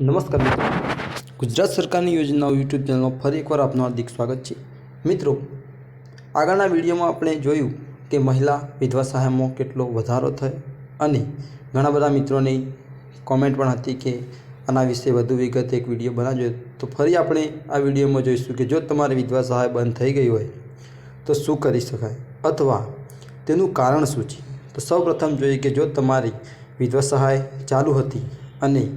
નમસ્કાર મિત્રો. ગુજરાત સરકારની યોજનાઓ યુટ્યુબ ચેનલમાં ફરી એકવાર આપનું હાર્દિક સ્વાગત છે. મિત્રો, આગળના વિડીયોમાં આપણે જોયું કે મહિલા વિધવા સહાયમાં કેટલો વધારો થયો અને ઘણા બધા મિત્રોની કોમેન્ટ પણ હતી કે આના વિશે વધુ વિગત એક વીડિયો બનાવજો. તો ફરી આપણે આ વિડીયોમાં જોઈશું કે જો તમારી વિધવા સહાય બંધ થઈ ગઈ હોય, તો શું કરી શકાય? અથવા તેનું કારણ શું છે? તો સૌપ્રથમ જોઈએ કે જો તમારી વિધવા સહાય ચાલુ હતી અને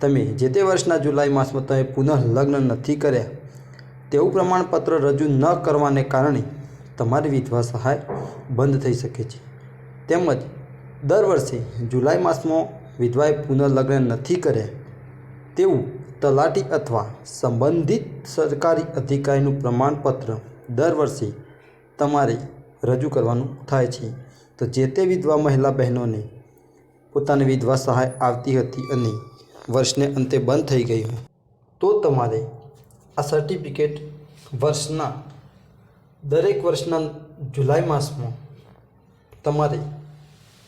તમે જે તે વર્ષના જુલાઈ માસમાં તમે પુનઃ લગ્ન નથી કર્યા, તેવું પ્રમાણપત્ર રજૂ ન કરવાને કારણે તમારી વિધવા સહાય બંધ થઈ શકે છે. તેમજ, દર વર્ષે જુલાઈ માસમાં વિધવાએ પુનઃ લગ્ન નથી કર્યા, તેવું તલાટી અથવા સંબંધિત સરકારી અધિકારીનું પ્રમાણપત્ર દર વર્ષે તમારે રજૂ કરવાનું થાય છે. તો જે તે વિધવા મહિલા બહેનોને પોતાની વિધવા સહાય આવતી હતી અને વર્ષને અંતે બંધ થઈ ગઈ હોય, તો તમારે આ સર્ટિફિકેટ વર્ષના, દરેક વર્ષના જુલાઈ માસમાં તમારે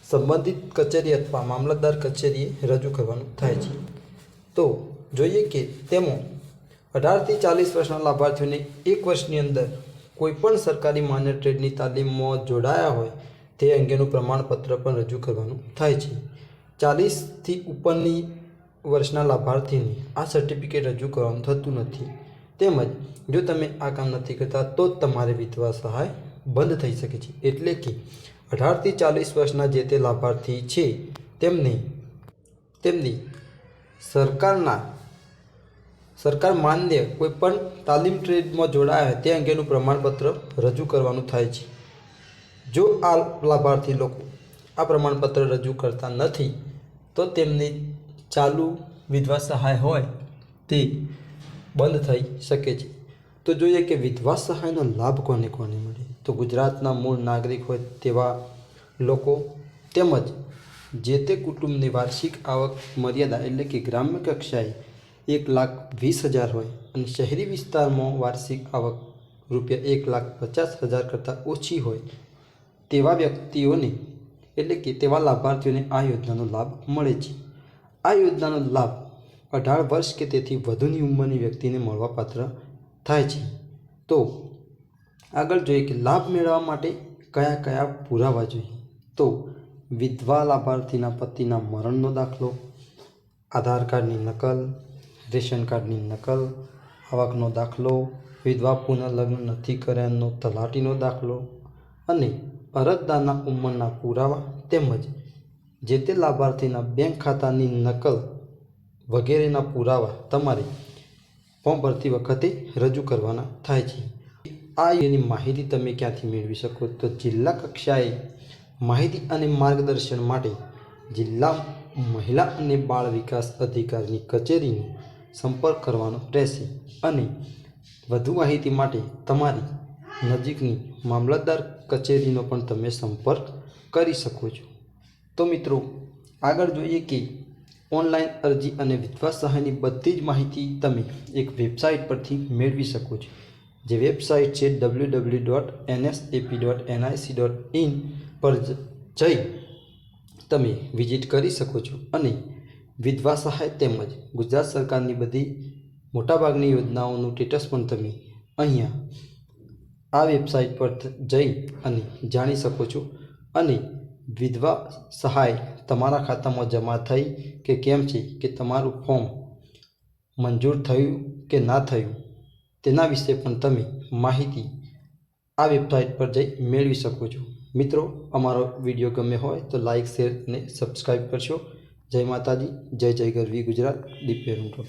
સંબંધિત કચેરી અથવા મામલતદાર કચેરીએ રજૂ કરવાનું થાય છે. તો જોઈએ કે તેમાં અઢારથી ચાલીસ વર્ષના લાભાર્થીઓને એક વર્ષની અંદર કોઈપણ સરકારી માન્ય ટ્રેડની તાલીમમાં જોડાયા હોય, તે અંગેનું પ્રમાણપત્ર પણ રજૂ કરવાનું થાય છે. ચાલીસથી ઉપરની વર્ષના લાભાર્થીને આ સર્ટિફિકેટ રજૂ કરવાનું થતું નથી. તેમજ, જો તમે આ કામ નથી કરતા, તો તમારે વિધવા સહાય બંધ થઈ શકે છે. એટલે કે, અઢારથી ચાલીસ વર્ષના જે તે લાભાર્થી છે, તેમને, તેમની સરકારના, સરકાર માન્ય કોઈપણ તાલીમ ટ્રેડમાં જોડાયા તે અંગેનું પ્રમાણપત્ર રજૂ કરવાનું થાય છે. જો આ લાભાર્થી લોકો આ પ્રમાણપત્ર રજૂ કરતા નથી, તો તેમની ચાલુ વિધવા સહાય હોય તે બંધ થઈ શકે છે. તો જોઈએ કે વિધવા સહાયનો લાભ કોને કોને મળે? તો ગુજરાતના મૂળ નાગરિક હોય તેવા લોકો તેમજ જે તે કુટુંબની વાર્ષિક આવક મર્યાદા એટલે કે ગ્રામ્ય કક્ષાએ એક લાખ વીસ હજાર હોય અને શહેરી વિસ્તારમાં વાર્ષિક આવક રૂપિયા એક લાખ પચાસ હજાર કરતાં ઓછી હોય તેવા વ્યક્તિઓને એટલે કે તેવા લાભાર્થીઓને આ યોજનાનો લાભ મળે છે. આ યોજનાનો લાભ અઢાર વર્ષ કે તેથી વધુની ઉંમરની વ્યક્તિને મળવાપાત્ર થાય છે. તો આગળ જોઈએ કે લાભ મેળવવા માટે કયા કયા પુરાવા જોઈએ. તો વિધવા લાભાર્થીના પતિના મરણનો દાખલો, આધાર કાર્ડની નકલ, રેશન કાર્ડની નકલ, આવકનો દાખલો, વિધવા પુનઃલગ્ન નથી કર્યાનો તલાટીનો દાખલો અને અરજદારના ઉંમરના પુરાવા તેમજ જે તે લાભાર્થીના બેંક ખાતાની નકલ વગેરેના પુરાવા તમારે ફોર્મ ભરતી વખતે રજૂ કરવાના થાય છે. આ એની માહિતી તમે ક્યાંથી મેળવી શકો? તો જિલ્લા કક્ષાએ માહિતી અને માર્ગદર્શન માટે જિલ્લા મહિલા અને બાળ વિકાસ અધિકારીની કચેરીનો સંપર્ક કરવાનો રહેશે અને વધુ માહિતી માટે તમારી નજીકની મામલતદાર કચેરીનો પણ તમે સંપર્ક કરી શકો છો. તો મિત્રો, આગળ જોઈએ કે ઓનલાઈન અરજી અને વિધવા સહાયની બધી જ માહિતી તમે એક વેબસાઇટ પરથી મેળવી શકો છો. જે વેબસાઇટ છે W W dot NSAP dot NIC dot in પર જઈ તમે વિઝિટ કરી શકો છો અને વિધવા સહાય તેમજ ગુજરાત સરકારની બધી મોટાભાગની યોજનાઓનું સ્ટેટસ પણ તમે અહીંયા આ વેબસાઇટ પર જઈ અને જાણી શકો છો અને વિધવા સહાય તમારા ખાતામાં જમા થઈ કે કેમ છે કે તમારું ફોર્મ મંજૂર થયું કે ના થયું તેના વિશે પણ તમે માહિતી આ વેબસાઇટ પર જઈ મેળવી શકો છો. મિત્રો, અમારો વીડિયો ગમે હોય તો લાઇક, શેર અને સબસ્ક્રાઈબ કરશો. જય માતાજી, જય જય ગરવી ગુજરાત દીપ્ય રૂંટો